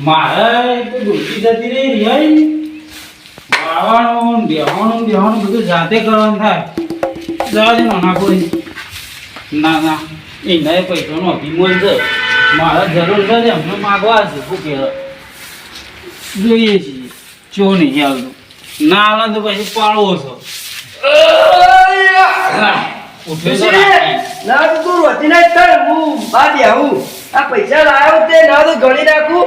મારે તો ડૂબી જતી રહી રિહાઈ. વાળવાનું બેહવાનું બેહવાનું બધું જાતે કરવાનું થાય. જવા દે નાના કોઈ. ના ના. એના પૈસાનો અભિમાન છે. મારા જરૂર છે અમને માગવા છે શું કહેવાય જોઈએ છીએ. ચો નહીં આવતું ના આવે તો પછી પાળવો છો. ના, તો. ના હું બા બેહું. આ પૈસા લાવ્યો તે ના તો ગણી નાખું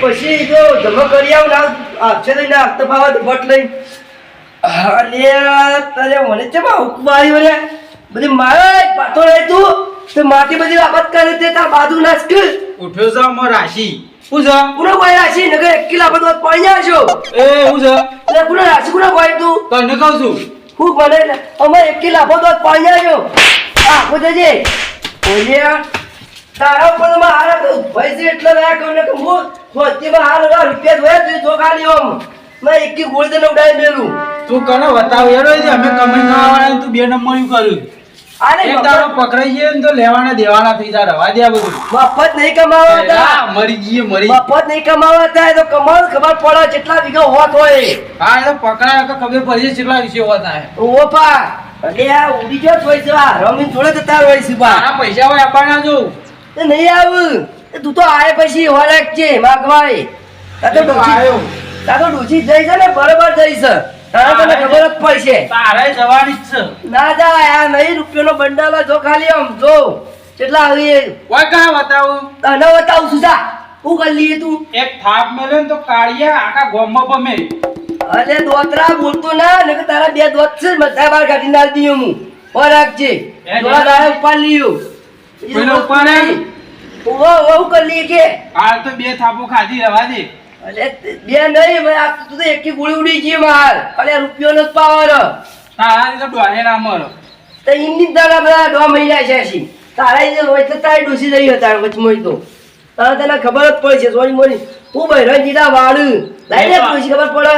પછી જો જમા કરી આવું ના આપશે લઈને આપતો તો ભટ લઈ અરે તારે મને છે બા હુકમારી રે? બધી મારે પાછો રહી તું. તો માટી બધી બાબત કરે તે તાર બાજુ ના સ્કિલ ઉઠ્યો છે મો રાશિ. શું જા? પુનો કોઈ રાશી? નગર એક કિલા બધું પડી જાય છો. એ હું જા. એટલે પુનો રાશી કુનો કોઈ તું? તને કહું છું. હું ને અમે એક કિલા બધું પડી જાય છો. આ ખુદજે ઓલિયા તારા પણ માં પૈસે એટલે ના કહું ને કે હું હાલ હજાર રૂપિયા જોયા તું જો ખાલી આમ મેં એક ગોળી તને ઉડાઈ મેલું. તું કનો બતાવ યાર અમે કમાઈ ના આવવાના તું બે નંબર કર્યું. અરે એક તારો પકડાઈ ગયો ને તો લેવાના દેવાના થઈ જા રવા દે બધું. મફત નહીં કમાવા આ મરી જઈએ મરી. મફત નહીં કમાવા હતા તો કમાલ ખબર પડે કેટલા વીઘા હોત હોય. હા એ તો પકડાય કે ખબર પડી કેટલા વિશે હોતા હે ઓ પા અરે આ ઉડી ગયો હોય છે રમીન થોડે જતા હોય છે પૈસા હોય આપવાના જો. એ નહીં આવું. એ તું તો આય પછી હોલેક છે માગવાય. તા તો એ તો તા ડૂચી જઈ છે ને બરોબર જઈ છે. તારે તને ખબર જ પડશે તારે જવાની જ છે. ના જાય આ નહીં રૂપિયાનો બંડલ જો ખાલી આમ જો. કેટલા આવી ઓય કાં બતાવું? તને બતાવું સુધા હું કરી લઈએ તું. એક થાપ મેલ્યો ને તો કાળિયા આખા ગોમમાં પમે અરે દોતરા બોલતો ના ને તારા બે દોત છે બધા બાર કાઢી નાખતી હું. થોડા દાડા ઉપર લીયો પેલો ઉપર ઓ ઓ કરી કે. આ તો બે થાપો ખાધી રવા દે. અરે બે નહીં ભાઈ આ તું તો એકી ગોળી ઉડી ગઈ માર. અલે રૂપિયો નો પાવર તારા તો ડોહે ના મર તો ઇમની દાડા બધા ડો મહિના છે. સી તારા જે હોય તો તારી ડોસી રહી હતા વચમાં તો. તારે તને ખબર જ પડશે સોરી મોરી. હું બહેરણ જીડા વાળું. લાઈ ને ડોસી ખબર પડે.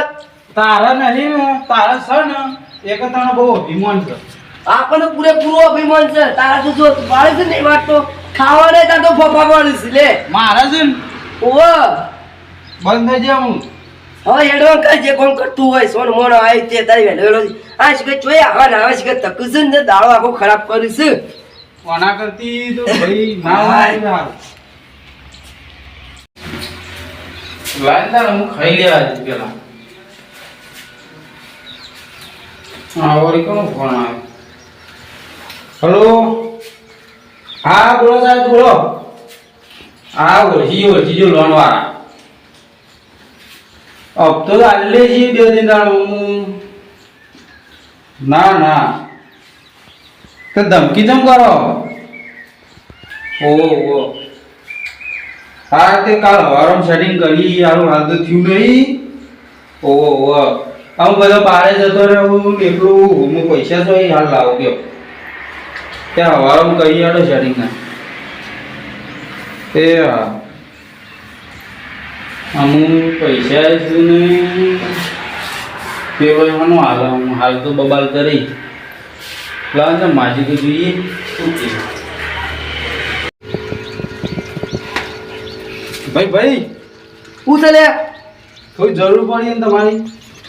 તારા નહીં તારા છે ને એક તને બહુ અભિમાન છે. આપણને પૂરેપૂરો અભિમાન છે. તારા તો જો વાળે છે ને એ વાત તો ખાવા નહીં તો ફફા છે લે. મારા છે ને? ઓવો. બંધ થઈ જાય હું. હવે હેડવા કઈ જે કોણ કરતું હોય સોન મોનો આવી તે તારી વેલો વેલો આ શીખે જોઈ આવા ને આવા શીખે તકું છે ને દાળો આખો ખરાબ કર્યું છે. કોના કરતી તો ભાઈ ના હોય હારું. હું ખાઈ લેવા દે પેલા. આવરી કોનો ફોન આવ્યો હલો? હા, બોલો સાહેબ, બોલો. હા ઓળખી ઓળખી જો લોન વાળા હપ્તો તો આલે છે બે દિન ના ના. તો ધમકી ધમ કરો? ઓહો હા તે કાલ હવારમાં સેટિંગ કરી હારું હાલ તો થયું નહીં. ઓહો ઓહો. હું બધો બારે જતો રહ્યો એકલું હું પૈસા તો હાલ લાવું ગયો. ત્યાં હવારમાં કરી આડો સેટિંગ એ હા. અમુક પૈસા ને એવાનું હાલ હું હાલ તો બબાલ કરી. લાવ ને માજી તો જોઈએ. ભાઈ ભાઈ. શું છે લે કોઈ જરૂર પડી ને તમારી?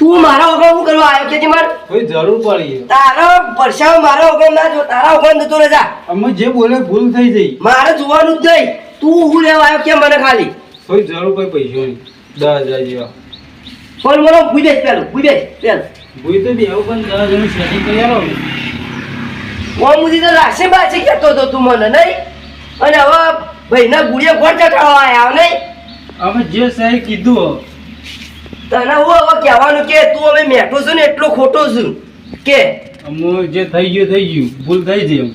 તું મારા વગર હું કરવા આવ્યો કે માર કોઈ જરૂર પડી તારા પરસાવ મારા વગર ના જો તારા વગર નતો રહે અમે જે બોલે ભૂલ થઈ જઈ મારે જોવાનું જ નહીં. તું હું લેવા આવ્યો કે મને ખાલી? કોઈ જરૂર કોઈ પૈસોની દસ હજાર જેવા. ફોન મને ભૂઈ દે પેલું ભૂઈ દે પેલું ભૂઈ તો બી આવું પણ દસ હજારનું સેટિંગ કરી આવો. ને ઓમ તો રાશે બાશે કહેતો હતો તું મને નહીં. અને હવે ભાઈના ગુડિયા કોણ ચટાડવા આવ્યા નહીં. અમે જે સહી કીધું તને હું હવે કહેવાનું કે તું અમે મેઠો છું ને એટલો ખોટો છું. કે? અમે જે થઈ ગયું થઈ ગયું. ભૂલ થઈ ગઈ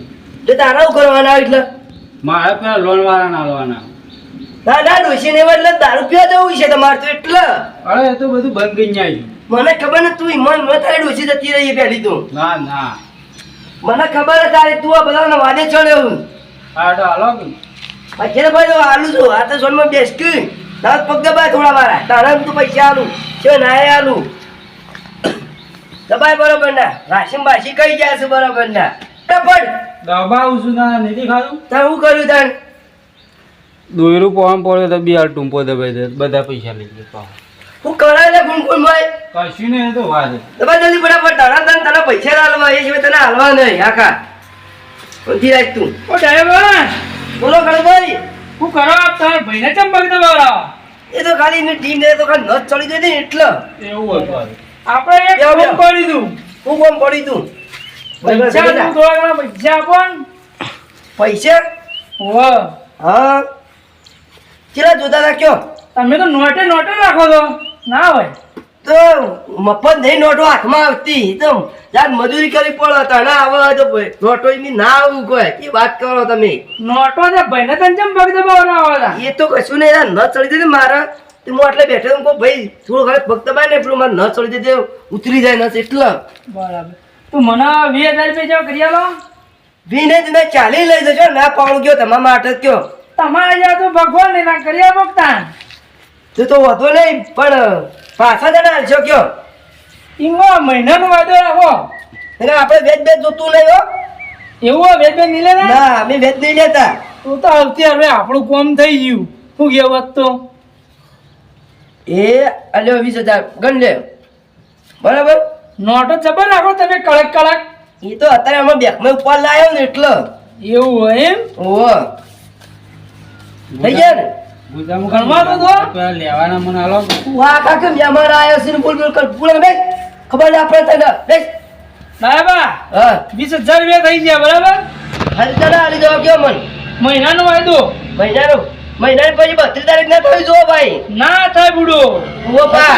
તો તારા શું કરવાના એટલે? મારે પેલા લોન વાળા ના લેવાના ના ના ડોસી ને એટલે દારૂ પીવા જવું છે તમારે તો એટલે. અરે એ તો બધું બંધ કરી જાય મને ખબર ને તું ઈમાન ન થાય ડોસી જતી રહી પેલી તો. ના ના. મને ખબર છે તારે તું આ બધાને વાદે ચડ્યો હું. તો હાલો અત્યારે ભાઈ આલું છું. આ તો સોનમાં બેસકી તારા પગ દબાય થોડા મારા. તારા તું પૈસા આલું છે ના એ આલું દબાય બરોબર ના. રાશન બાસી કઈ જાય છે બરોબર ના. ટપડ દબાવું છું ના નથી ખાધું? તાર હું કર્યું તાર દોયરું પવન પડ્યો તો બી આ ટૂંપો દબાઈ દે. બધા પૈસા લઈ ગયા હું કરાય લે ગુણગુણ ભાઈ કશું નહીં તો વાત છે. જલ્દી ફટાફટ. તારા તને તને પૈસા ના હાલવા. એ સિવાય તને હાલવા નહીં. આખા. કોણથી રાખ તું. ઓ ડ્રાઈવર બોલો ભાઈ શું કરો આપ? તમારા ભાઈને ચમ પગ દબાવડાવો એ તો ખાલી એની ટીમ ને તો ખાલી નથ ચડી જતી ને એટલે. એવું હતું આપણે એક બેહો. કરી દઉં હું કોમ પડી તું? પૈસા તું થોડા પૈસા પણ પૈસા? હોવે. હા. કેટલા જોતા રાખ્યો? તમે તો નોટે નોટે રાખો છો. ના હોય. તો મફત નહીં નોટો હાથમાં આવતી. તો જાત મજૂરી કરી પડે તને આવે તો નોટો ની ના આવું કોઈ એ વાત કરો તમે. નોટો છે ભાઈને તને ચમ પગ દબાવડાવો હતા એ તો કશું નહીં યાર ન ચડી જતી મારા. તે હું એટલે બેઠો હું કહું ભાઈ થોડું ઘરે ભક્ત બાય ને પેલું મારે ન ચડી જતી ઉતરી જાય ન એટલે. બરાબર. તું મને વીસ હજાર રૂપિયા જેવા કરી આલો. વીને તમે ચાલી લઈ જજો ના પાઉં ગયો તમારા માટે જ કયો તમારે જ્યાં તો ભગવાન ને ના કરી આપો તાન તે તો વધુ નહીં પણ પાછા જણા હાલશો કયો? ઈમાં મહિનાનો વાયદો રાખો એટલે આપણે વેચ વેચ જોતું નહીં હો. એવું વેચ વેચ નહીં લેતા? ના અમે વેજ નહીં લેતા. તું તો આવતી હવે આપણું કોમ થઈ ગયું. શું કેવું વાત તો? એ અલ્યો વીસ હજાર ગણ લે બરાબર? નોટો જબર રાખો તમે કડક કડક. એ તો અત્યારે અમે બેંકમાં ઉપર લાવ્યો ને એટલે. એવું હોય એમ? ઓ થઈ ગયા ને? ગુદામાં ગણવા તો દો. લેવાના મને આલો તું આ કાકે વ્યવહાર આવ્યો છે બોલ બોલ કર બોલ બે ખબર છે પડે તને? બે બરાબર હા. વીસ હજાર રૂપિયા થઈ ગયા બરાબર? હાલ તને હાલી જવા કયો મન? મહિનાનો વાયદો. મહિનાનો? મહિના પછી બત્રીસ તારીખ ના થયું જો ભાઈ. ના થાય બુડો. ઓ પા.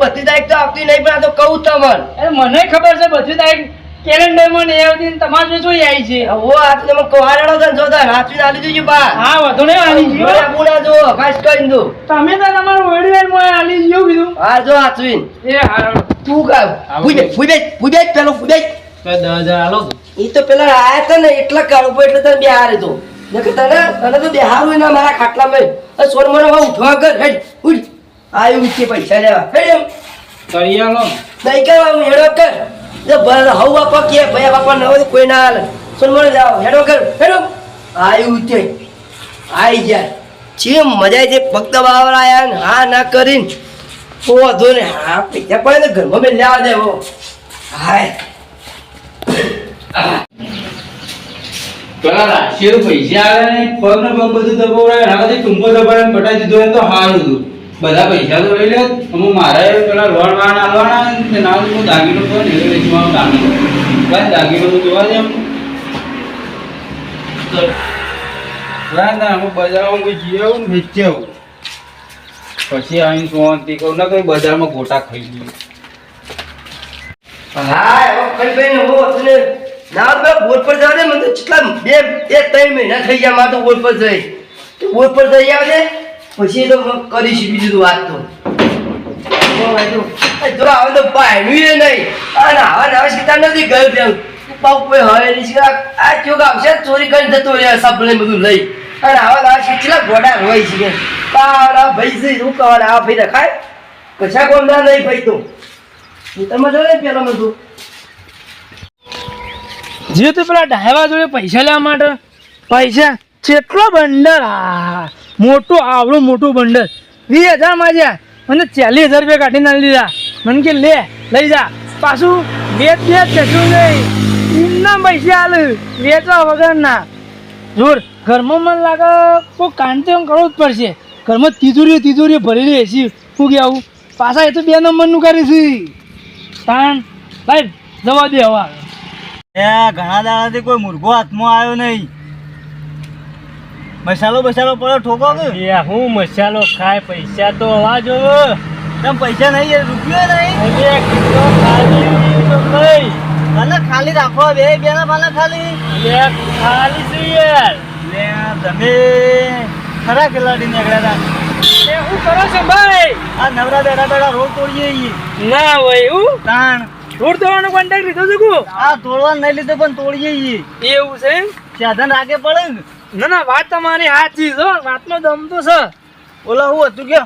બત્રીસ તારીખ તો આવતી નહીં પણ આ તો કહું તમને. મને ખબર છે બત્રીસ તારીખ કેલેન્ડરમાં ને આવતી ને તમારે જોઈ આવી છે. ઓ આ તો તમે કોહાડો તને જોતા રાત્રી આલી દેજો બા. હા વધુ નહીં આલી ગયો જો ખાસ કરી દો તમે તો તમારું વડીલ મોય આલી કીધું. હા જો હાચવીન એ તું કા પૂજે પૂજે પૂજે પેલો પૂજે તો આલો તો. પેલા આયા હતા ને એટલા કાળું એટલે તને બિહાર તો. નકર તને તને તો બિહારું ના મારા ખાટલામાં અ સોર મને હવે ઉઠવા કર હેડ ઉઠ. આયું ઉઠી પૈસા લેવા. હેડ એમ. કરવા હું હેડો કર. જો હવ બાપા કે ભયા બાપા ન હોય કોઈ ના હાલે. સોર મને જાઓ, હેડો કર હેડો. આયું ઉઠે આઈ જાય. જે મજા છે ફક્ત બાવર ને હા ના કરીને. ઓ વધુ ને હા પૈસા પડે ઘરમાં બેન લેવા દે હો. હાય. પેલા પૈસા આવે પગ ને પગ બધું દબાવડાય એનાથી ટૂંપો દબાવીને પટાઈ દીધો તો બધા પૈસા તો લઈ લે હું મારે પેલા લોન વાન આલવાના ને હું દાગીનો તો ને એ વેચવાનો દાગીનો. બસ દાગીનો તો જોવા દે. ના ના, હું બજારમાં કોઈ જઈ આવું વેચી આવું. પછી આવીને શાંતિ કહું, ના કઈ બજારમાં ગોટા ખાઈ લઈએ. હા એવો કઈ ભાઈ હું હતું ને બે બોર્ડ પર જાવ ને મને બે બે, ત્રણ મહિના થઈ ગયા, મારે તો બોટ પર જઈ. બોર્ડ પર જઈ આવે પછી તો કરીશ બીજું વાત તો. ભાઈ આ આ આ છે શું કહેવાના આ નહીં ભાઈ તો. તમે બધું? જે પેલા ડાયવા જોડે પૈસા લેવા માટે? પૈસા? કેટલો બંડર હા મોટું આવડું મોટું બંડલ. વીસ હજાર માજ્યા મને ચાલીસ હજાર રૂપિયા કાઢીને આલી દીધા. મને કે, લે, લઈ જા. પાછું વેચ વેચ કશું નહીં. એમના પૈસા હાલ વેચવા વગરના. જોર, ઘરમાં મને લાગે, કોઈ કાંતિ કરવું જ પડશે. ઘરમાં તિજોરીઓ તિજોરીઓ ભરેલી હશે શું કે આવું? પાછા એ તો બે નંબરનું કરે છે તાણ ભાઈ જવા દે હવા. ઘણા દાડાથી કોઈ મુર્ગો હાથમાં આવ્યો નહીં. મસાલો બસાલો પડો ઠોકો કે? હું મસાલો ખાય પૈસા તો હવા જોવો તમ પૈસા નહીં રૂપિયો નહીં? કિલો ખાલી રાખો બે બે ના પાના ખાલી. બે ખાલી છે યાર. લે તમે ખરા ખેલાડી નીકળ્યા હતા? એ હું કરો છો ભાઈ? આ નવરા બેડા બેડા રોડ તોડીએ ના હોય એવું તાણ. રોડ ધોવાનો કોન્ટેક્ટ લીધો છે આ તોડવા નહીં લીધો પણ તોડીએ એવું છે સાધન રાખે પડે ને. ના ના વાત તમારી સાચી છે વાતનો દમ તો છે. બોલો હું હતું કે?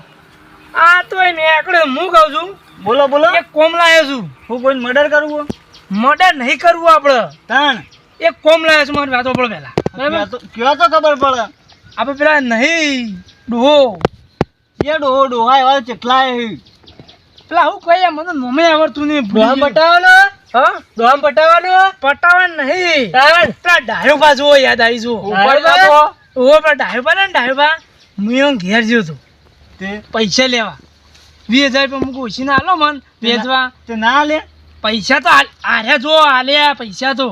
આ તો એ નેકળે હું કહું છું. બોલો બોલો. એક કોમ લાવ્યો છું. હું કોઈ મર્ડર કરવું મર્ડર નહીં કરવું આપણે. તાણ. એક કોમ લાવ્યો છું મારી વાતો પણ પહેલા. કયો તો ખબર પડે? આપણે પેલા નહીં ડોહો. એ ડોહો ડોહા એવા કેટલા પેલા હું કહીએ મને નોમે આવડતું નહીં ડોહા હા? ડોહા પટાવવાનો? પટાવવાનું નહીં. એટલા પેલા ડાયો બા જુઓ યાદ આવી જુઓ ડાયો બા? ઓ પેલા ડાયો બા ને ડાયો બા? હું એમ ઘેર જ્યો તો. તે? પૈસા લેવા. વીસ હજાર રૂપિયા મૂકું. ઓછી ના હાલો મન. વેચવા. તે ના લે પૈસા તો આર્યા જો આલ્યા પૈસા તો.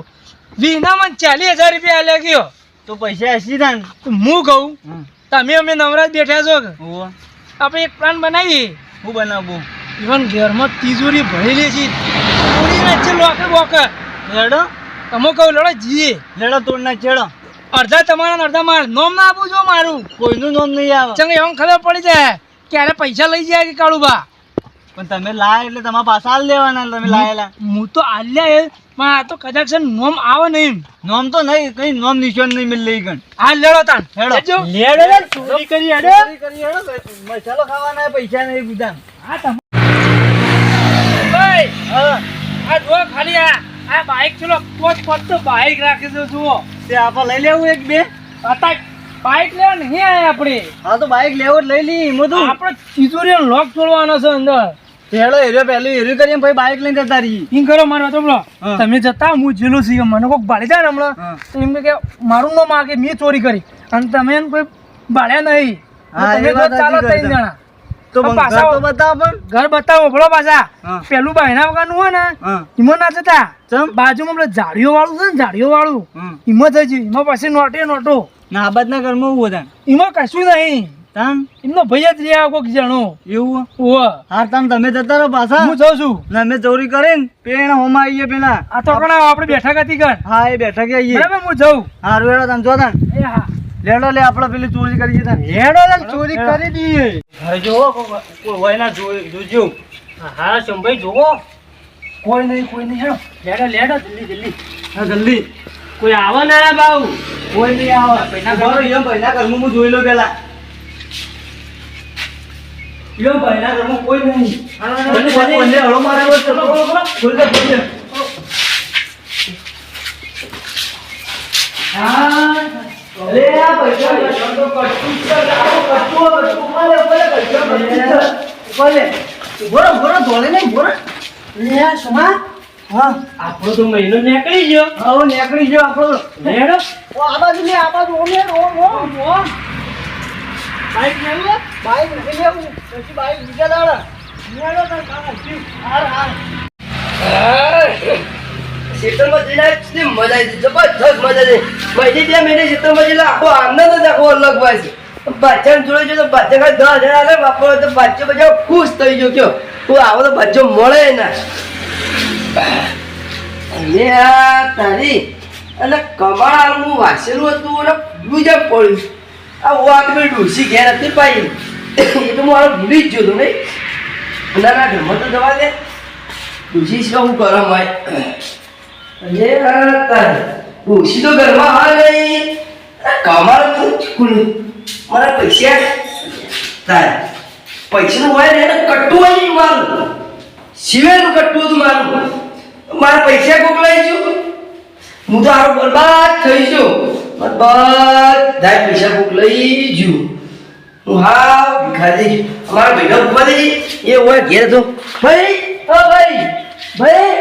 વીના મન ચાલીસ હજાર રૂપિયા આલ્યા ગયો. તો પૈસા હસી થાય હું કહું? તમે અમે નવરાજ બેઠા છો આપણે એક પ્લાન બનાવીએ. હું બનાવું? ઇવન ઘરમાં તિજોરી ભરેલી છે. પૂરી લોકે બોકે. લેડો? તમે કહું લડો જીએ. લેડો તોડ ના ચેડો. અડધા તમારા અડધા માર. નોમ ના આપું જો મારું. કોઈનું નામ નહીં આવે. ચંગ એમ ખબર પડી જાય. ક્યારે પૈસા લઈ જાય કે કાળુબા? પણ તમે લાય એટલે તમારા પાછા હાલ દેવાના તમે લાયેલા. હું તો આલ્યા એ પણ આ તો કદાચ નોમ આવે નહીં. નોમ તો નહીં કઈ નોમ નિશાન નહીં મિલ લઈ ગણ. આ લેડો તાન હેડો. લેજો. લેડો ને ચોરી કરી હેડો મસાલો ખાવાના પૈસા નહીં બધા આ તમ ઓય, આ જો ખાલી આ. આ બાઈક ચલો પોત પોત તો બાઈક રાખી દો જુઓ. તે આપણે લઈ લેવું એક બે? અતા બાઈક લેવા નહીં આયા આપણે. હા તો બાઈક લેવો જ લઈ લઈ એમાં તો આપણે તિજોરી લોક છોડવાનો છે અંદર. હેડો હેરો પહેલું હેરું કરીએ ભાઈ બાઈક લઈને જતા રહી ઈન કરો મારો તો બોલો. તમે જતા હું જેલું છું મને કોઈક બાળી જાય ને હમણાં. તો એમ કે મારું ન માગે મેં ચોરી કરી. અને તમે એમ કોઈ બાળ્યા નહીં. વાત ચાલો ત્રણ જણા. તો પાછા- તો બતાવો પણ. ઘર બતાવો ભલો પાછા. પેલું બાયના વગરનું હોય ને હા. એમાં ના જતા. ચમ? બાજુમાં પેલા ઝાડીઓ વાળું છે ને ઝાડીઓ વાળું હમ. જજો એમાં પછી નોટે નોટો. ના આબાદના ઘરમાં હું બધા એમાં કશું નહીં. તાન? એમનો ભાઈ જ રહ્યા કોઈક જણો. એવું હાર તાન તમે જતા રહો પાછા. હું જઉં છું. ને અમે ચોરી કરીને પેણ હોમા આવીએ પેલા. આ તો આપણે બેઠા ગતિ કર હા એ બેઠા કે આવીએ. બરાબર હું જઉં. હારું હેડો તાન જો તાન. એ હા. લેડો લે આપણે પેલી ચોરી કરી તાન હેડો લે ચોરી કરી દઈએ. હવે જો કોઈ હોય ના જોજો. હા શંભાઈ જોવો કોઈ નહીં કોઈ નહીં હેડો લેડો લેડો જલ્દી જલ્દી. હા જલ્દી. કોઈ આવે ના બાઉ? કોઈ નહીં આવે. પૈસા ઊભા રહો, પૈસા ભાઈના હું જોઈ લો પેલા. ઈયો પૈસા ઘરમાં કોઈ નહીં. બંને હળો મારે બોલો, બોલો. દે, ખોલી દે. અરે આ પૈસા પૈસા તો. આવો પૈસા ધોળે નહીં. હા આપણો તો મહિનો નીકળી ગયો હા નીકળી ગયો આપણો લેડો ઓ, આ બાજુ લે, આ બાજુ ઓમ લે, ઓમ, ઓમ, ઓમ. બાઈક લેવું બાઈક નથી લેવું પછી બાઈક બીજા દાડા લેડો તાર કાકા, જીવ. હાર, હાર. કેટલી મજા આવી જબરજસ્ત મજા આવી મહિને બે મહિને ખેતરમાં જઈને આખો આનંદ જ આખો અલગ હોય છે. બાચ્ચાને જોડે જો તો બાચ્ચા આલે વાપરો તો બાચ્ચો બધા ખુશ થઈ ગયો કયો આવો તો બચ્ચો મળે ના. અને આ તારી અને કમાળ હું વાંચેલું હતું અને પડ્યું. આ વાત મેં ડૂસી ઘેર પાઈ એ તો મારો ભૂલી જ ગયો નહીં. ના ના ઘરમાં તો જવા દે. ડૂસી શું કરમ હોય અરે તારે ડોશી તો ઘરમાં હાલ નહીં. કમાલ કુલ. મારા પૈસા તાર પૈસા હોય ને એને કટ્ટું હોય નહીં મારું સિવેનું કટ્ટું હતું મારું મારા પૈસા કોકલાઈ છું હું તો આરો બરબાદ થઈ છું બધા પૈસા કોકલાઈ છું હું હા ભિખારી અમારા ભાઈનો ઉપાધી એ હોય ઘેર તો, ભાઈ, ઓ ભાઈ ભાઈ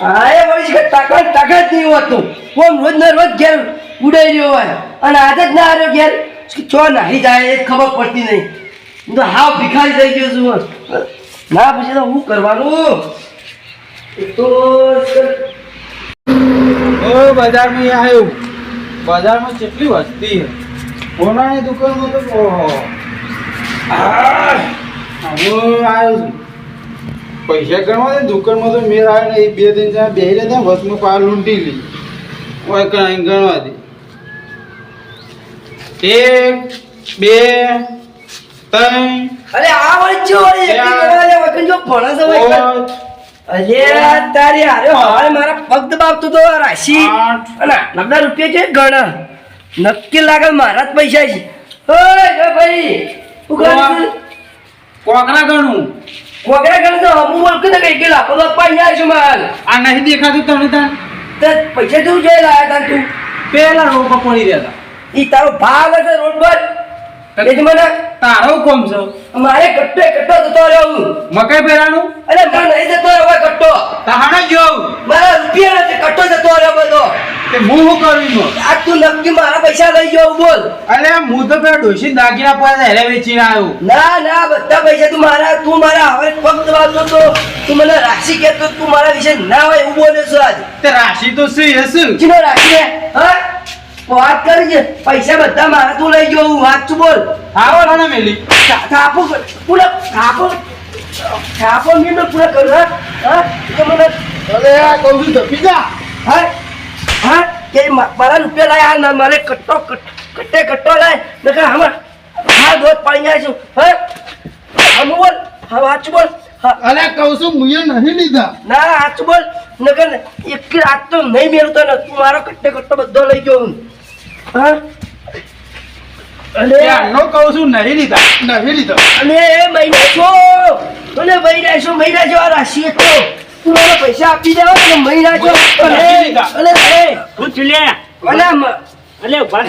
હા એ વળી છે તાકાત તાકાત નહીં હોતું. કોમ રોજ ને રોજ ઘેર ઉડાઈ રહ્યો હોય. અને આજે જ ના આવ્યો ઘેર. ચો નાહી જાય એ ખબર પડતી નહીં. હું તો હાવ ભિખારી થઈ ગયો છું. ના પછી તો હું કરવાનું? તો ઓ બજારમાં આવ્યું. બજારમાં કેટલી વસ્તી છે? સોનાની દુકાનમાં તો ઓહો. આવ્યો છું પૈસા ગણવા દે દુકાનમાં તો મેળ આવે ને એ બે દિન રહ્યા હતા વચમાં પાર લૂંટી લી. હોય કઈ ગણવા દે. એક બે ત્રણ. અરે આ વચ્ચે વખત જો ભણે છે અરે તારી હારે હવે મારા પગ દબાવતો તો રાશી. અને નબળા રૂપિયા છે ગણ? નક્કી લાગે મારા જ પૈસા છે. ઓય ભાઈ? કોકરા ગણું? કોકરા ગણ તો બોલ કે કઈ ગયેલા પગ પાઈ છે માલ. આ નહીં દેખાતું તમને તાર તે પૈસા તું જે લાયા તા તું? પેલા રોપા પડી રહ્યા હતા ઈ તારો ભાગ હશે રોડ પર મને તારો કોમ છે? મારે કટ્ટો કટ્ટો જતો રહ્યો મકાઈ પહેરાનું? અરે મને નહીં જતો રહ્યો કટ્ટો. તાહાનો જોઉં. મારા રૂપિયા નથી કટ્ટો જતો રહ્યો બધો. તે હું શું કરવી નો આ તું નક્કી મારા પૈસા લઈ ગયો બોલ. અરે હું તો પેલા ડોશી દાગીના પર હેરે વેચીને આવ્યો. ના ના બધા પૈસા તું મારા તું મારા હવે ફક્ત વાંચો તો. તું મને રાશિ કહેતો તું મારા વિશે ના હોય એવું બોલે છો આજ. તે રાશિ તો શું હશે? ચીનો રાશિ હા? વાત કરી છે પૈસા બધા મારા તું લઈ જવું વાત છું બોલ. આવો ને મેલી. થાપો પૂરા થાપો થાપો મીંડો પૂરા કરું હા? હા? તો મને અરે આ કહું છું ધપી જા. હા? હા? કે મારા રૂપિયા લાય ના મારે કટ્ટો કટ- કટ્ટે કટ્ટો લાય. કે હમણાં હા દોત પાડી જાય છું. હા? હમ બોલ. હા વાંચ બોલ. હા. અરે કહું છું મુએ નહીં લીધા. ના હાચ બોલ. નગર એક રાત તો નહીં મેળવતો ને તું મારો કટ્ટે કટ્ટો બધો લઈ ગયો હું. અને કહું છું નહીં લીધા. નહીં લીધા. અને એ મહિના છો. મને મહિના છો મહિના છો આ રાશિ હતો તું. મને પૈસા આપી દેવા ને મહિના છો? અને. અને અરે હું ચૂલ્યા અને મ- ઊભા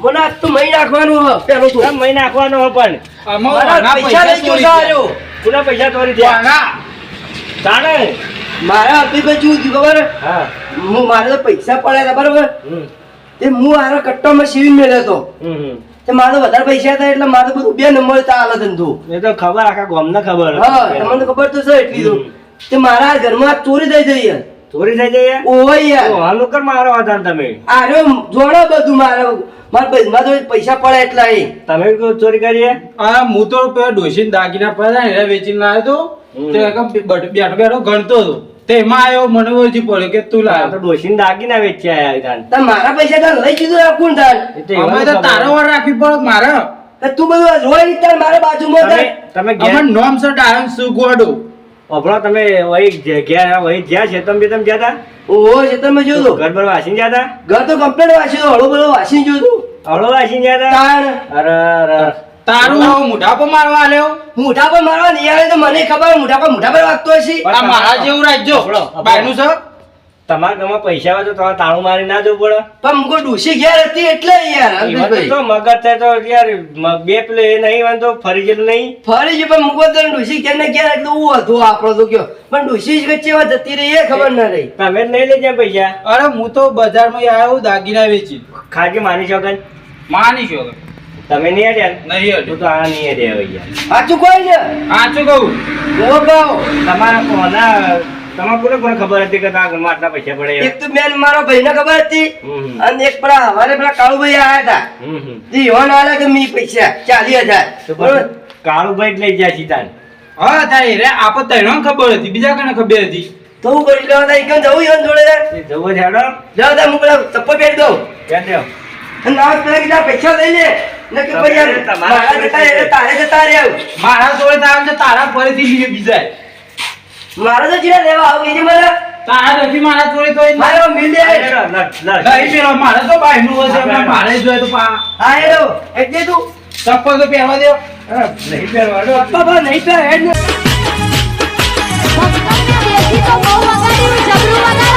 મને આજ તો મહી નાખવાનું હ. પેલો તું. મહી નાખવાનો હો પણ. મારા પૈસા લઈ ગયો સારો પૂરા પૈસા તોરી દે ના. તાણે મારા હતી પછી ખબર? હા. હું મારે તો પૈસા પડ્યા હતા બરોબર? હમ. તે હું આરો કટ્ટામાં સીવી મેળ્યો હતો. તે મારો વધારે પૈસા હતા એટલે મારો બધું બે નંબર તા હાલત ધંધો. એ તો ખબર આખા ગામને ખબર. હા તમને તો ખબર તો છે એટલી તો. તે મારા ઘરમાં ચોરી થઈ જઈ ચોરી થઈ જઈએ ઓય યાર. હાલો કર મારો આધાર તમે. આરે જોડો બધું મારો. મારા પૈ- મારા પૈસા પડે એટલા એ. તમે ચોરી કરીએ આ હું તો પેલા ડોશીને દાગીના પર હેરે વેચીને લાવ્યો. તો તે એકમ બેઠો બેઠો ગણતો હતો. તેમાં આવ્યો મને ઓળખી પડ્યો કે તું આ તો ડોશીને દાગીના વેચ્યા આયા તાન. તાર મારા પૈસા તાર લઈ કીધું રાખું ને તાર એ તો એવાનું અમે તો તારો વાર રાખવી પડે મારે. તો તું બધું રોય તાર મારા બાજુમાં તાર. તમે તમે નોમ છે ડાયમ સુગવાડો અભળો તમે વહી જે- વહી જ્યાં છે તમે તમે ગયા હતા? ઓહો ખેતરમાં જોયું. ઘર પર વાસીને ગયા હતા? ઘર તો કમ્પ્લીટ વાસી હળો બધો વાંચી જોયું હળો વાસીને ગયા હતા? અરે અરે. તારું? હું મોઢા પર મારવા આલ્યો? મોઢા પર મારવા નહીં આવે તો મને ખબર મોઢા પર મોઢા પર વાગતો હશે. આ મારા જેવું રાખજો. બાયનું સર તમારા ઘરમાં પૈસા હોય તો તમારે તાળું મારી ના જવું પડે. પણ મુકો ડૂસી ઘેર હતી એટલે યાર તો મગજ થાય તો યાર બે પેલો એ નહીં હોય તો ફરી ગયેલું નહીં. ફરી છે પણ મુકો તો ડૂસી ઘેર ને ઘેર એટલે હું હતો આપણો તો કયો. પણ ડૂસી જ વચ્ચે વાત જતી રહી એ ખબર ના રહી. તમે જ નહીં લઈ જાય પૈસા? અરે હું તો બજારમાં આવ્યો દાગીના વેચી. ખાજી માની શકો માની છો તમે નહીં હટ્યા નહીં તું તો આ નહીં હટ્યા ભાઈ સાચું કોઈ છે સાચું કહું. ઓ ભાવ. તમારા કોના તમારે કોને કોને ખબર હતી કે તમારા ઘરમાં આટલા પૈસા પડે? એક તો બેન મારો ભાઈને ખબર હતી હમ હમ. અને એક પેલા અમારે પેલા કાળુભાઈ આયા હતા. હમ હમ. તે ઈવન આલે કે મી પૈસા ચાલી હજાર. તો બરોબર પછી કાળુભાઈ લઈ જાય સીધા હા તારે રે આપત તૈણો ખબર હતી બીજા કને ખબર હતી? તો હું કરી લેવા તા એકમ જવું ઈવન જોડે તા. છે હેડો. જાઓ તા હું પેલા ચપ્પલ પહેરી દઉં. ના પેલા પૈસા લઈ લે. ને મારા જોડે તાર છે તારા ફરીથી બીજા મારા તો ચીડા લેવા આવું એ મારા તારા નથી મારા જોડે તો મારે મિલ દે. નહીં પેલો મારે તો બાયનું હશે એટલે મારે જોઈએ તો પા હા હેડો એટલે તું ચપ્પલ તો પહેરવા દો હા, નહીં પહેરવા, નહીં પહેર હેડ ને તો બહુ વગાડ્યું જબરું વગાડ્યું